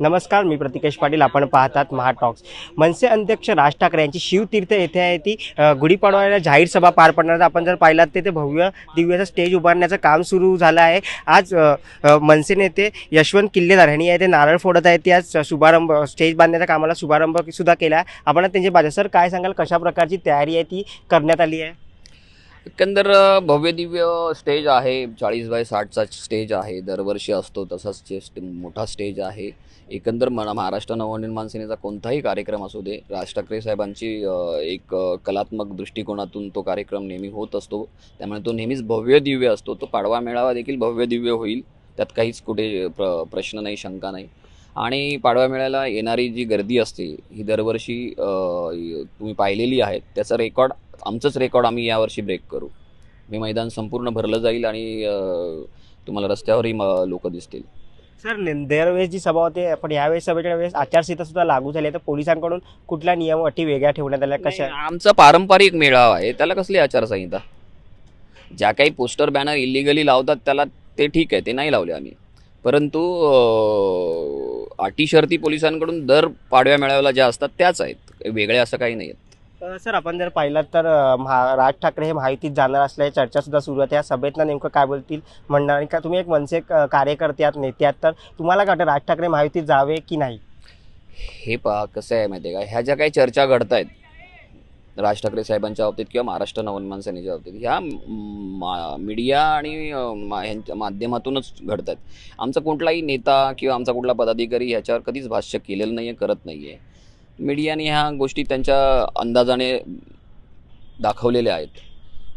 नमस्कार मी प्रतिकेश पाटील. आपण पाहतात महाटॉक्स मनसे अध्यक्ष राज ठाकरे यांची शिवतीर्थ येथे आहे ती गुढीपाडव्याला जाहीर सभा पार पडणार आपण जर पाहिलात तर ते भव्य दिव्याचं स्टेज उभारण्याचं काम सुरू झालं आहे. आज मनसे नेते यशवंत किल्लेदार यांनी आहे ते नारळ फोडत आहेत. ते आज शुभारंभ स्टेज बांधण्याच्या कामाला शुभारंभ सुद्धा केला आहे. आपण त्यांचे बाजा सर काय सांगाल? कशा प्रकारची तयारी आहे ती करण्यात आली आहे? एकंदर भव्यदिव्य भव्य दिव्य स्टेज आहे. चाळीस बाय साठचा स्टेज आहे. दरवर्षी असतो तसाच मोठा स्टेज आहे. एकंदर मला महाराष्ट्र नवनिर्माण सेनेचा कोणताही कार्यक्रम असू दे राज ठाकरे साहेबांची एक कलात्मक दृष्टिकोनातून तो कार्यक्रम नेहमी होत असतो. त्यामुळे तो नेहमीच भव्य दिव्य असतो. तो पाडवा मेळावा देखील भव्य दिव्य होईल. त्यात काहीच कुठे प्र प्रश्न नाही शंका नाही. आणि पाडव्या मेळ्याला येणारी जी गर्दी असते ही दरवर्षी तुम्ही पाहिलेली आहे. त्याचा रेकॉर्ड आमचंच रेकॉर्ड आम्ही यावर्षी ब्रेक करू. हे मैदान संपूर्ण भरलं जाईल आणि तुम्हाला रस्त्यावरही लोक दिसतील. सर दरवेळेस जी सभा होते पण यावेळेस सभेच्या वेळेस आचारसंहिता सुद्धा लागू झाली तर पोलिसांकडून कुठल्या नियम अटी वेगळ्या ठेवण्यात आल्या? कशा? आमचा पारंपरिक मेळावा आहे. त्याला कसली आचारसंहिता? ज्या काही पोस्टर बॅनर इलिगली लावतात त्याला ते ठीक आहे ते नाही लावले आम्ही. परंतु अटी शर्ती पोलिसांकडून दर पाडव्या मेळाव्याला ज्या असतात त्याच आहेत. वेगळे असं काही नाही आहेत सर आपण जर पाहिलं तर महा राज ठाकरे हे माहितीत जाणार असल्याची चर्चा सुद्धा सुरू आहे या सभेतनं नेमकं काय बोलतील म्हणणार का तुम्ही एक मनसे कार्यकर्ते आहात नेते आहात तर तुम्हाला काय वाटतं राज ठाकरे माहितीत जावे की नाही? हे पहा कसं आहे माहिती आहे का? ह्या ज्या काही चर्चा घडत आहेत राज ठाकरे साहेबांच्या बाबतीत किंवा महाराष्ट्र नवनिर्माण सेनेच्या बाबतीत ह्या मा- मीडिया आणि मा- ह्यांच्या माध्यमातूनच घडत आहेत आमचा कुठलाही नेता किंवा आमचा कुठला पदाधिकारी ह्याच्यावर कधीच भाष्य केलेलं नाही आहे करत नाही आहे मीडियाने ह्या गोष्टी त्यांच्या अंदाजाने दाखवलेल्या आहेत.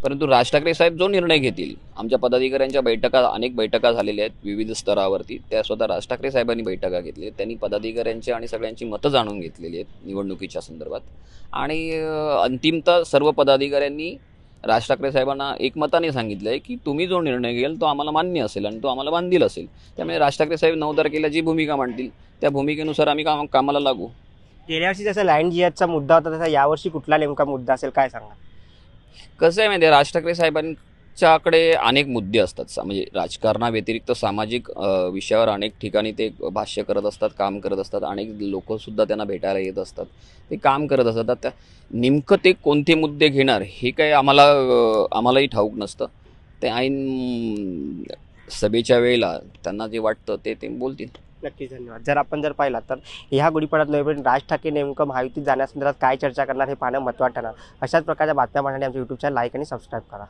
परंतु राज ठाकरे साहेब जो निर्णय घेतील आमच्या पदाधिकाऱ्यांच्या बैठका अनेक बैठका झालेल्या आहेत विविध स्तरावरती त्या स्वतः राज ठाकरे साहेबांनी बैठका घेतल्या आहेत. त्यांनी पदाधिकाऱ्यांची आणि सगळ्यांची मतं जाणून घेतलेली आहेत निवडणुकीच्या संदर्भात. आणि अंतिमतः सर्व पदाधिकाऱ्यांनी राज ठाकरे साहेबांना एकमताने सांगितलं आहे की तुम्ही जो निर्णय घेईल तो आम्हाला मान्य असेल आणि तो आम्हाला बांधील असेल. त्यामुळे राज ठाकरे साहेब नऊ तारखेला जी भूमिका मांडतील त्या भूमिकेनुसार आम्ही काम कामाला लागू. गेल्या वर्षी जसा लँड जिहादचा मुद्दा होता तसा यावर्षी कुठला नेमका मुद्दा असेल काय सांगा कसं आहे माहिती आहे राज ठाकरे साहेबांच्याकडे अनेक मुद्दे असतात सा- म्हणजे राजकारणाव्यतिरिक्त सामाजिक विषयावर अनेक ठिकाणी ते भाष्य करत असतात काम करत असतात अनेक लोकंसुद्धा त्यांना भेटायला येत असतात ते काम करत असतात. त्या नेमकं ते कोणते मुद्दे घेणार हे काही आम्हाला आम्हालाही ठाऊक नसतं. ते ऐन सभेच्या वेळेला त्यांना जे वाटतं ते ते बोलतील. नक्कीच धन्यवाद. जर आपण जर पाहिला तर ह्या गुढीपाडव्यात नवीन राज ठाकरे नेमकं महायुतीत जाण्यासंदर्भात काय चर्चा करणार हे पाहणं महत्त्वाचं ठरणार. अशाच प्रकारच्या बातम्या पाहण्यासाठी आमच्या यूट्यूब चॅनल लाईक आणि सबस्क्राईब करा.